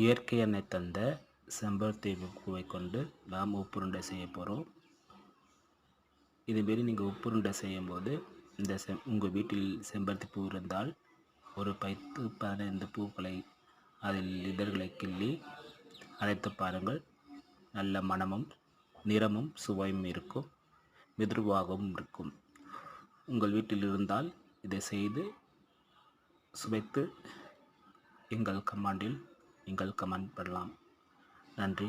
இயற்கை எண்ணெய் தந்த செம்பருத்தி பூவை கொண்டு நாம் உப்புருண்டை செய்ய போகிறோம் இதுமாரி நீங்கள் உப்புருண்டை செய்யும்போது இந்த செ உங்கள் வீட்டில் செம்பருத்தி பூ இருந்தால் ஒரு பத்து பதினைந்து பூக்களை அதில் இதழ்களை கிள்ளி அரைத்து பாருங்கள். நல்ல மணமும் நிறமும் சுவையும் இருக்கும் மிதுவாகவும் இருக்கும். உங்கள் வீட்டில் இருந்தால் இதை செய்து சுவைத்து எங்கள் கமாண்டில் நீங்கள் கமெண்ட் பண்ணலாம் நன்றி.